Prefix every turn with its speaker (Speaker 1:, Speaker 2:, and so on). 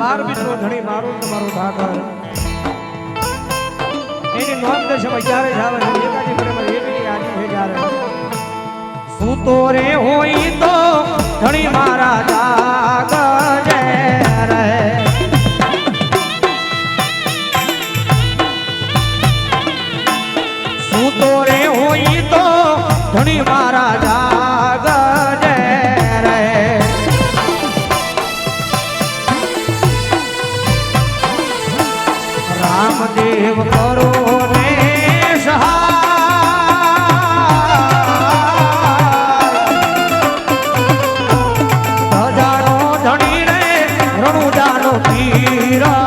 Speaker 1: બાર મિત્રો, ધણી મારું તમારું ઠાકર એની નોંધ દશમાં ક્યારે આવે છે. એકાદી બરાબર એવી આજી છે જ્યારે. સૂતો રે હોય તો ધણી મારા જાગજે રે સૂતો રે હોય તો ધણી મારા જાગજે રામદેવ કરો ને સહાય ધજાનો ધણી રે રણુદાનો પીરાજી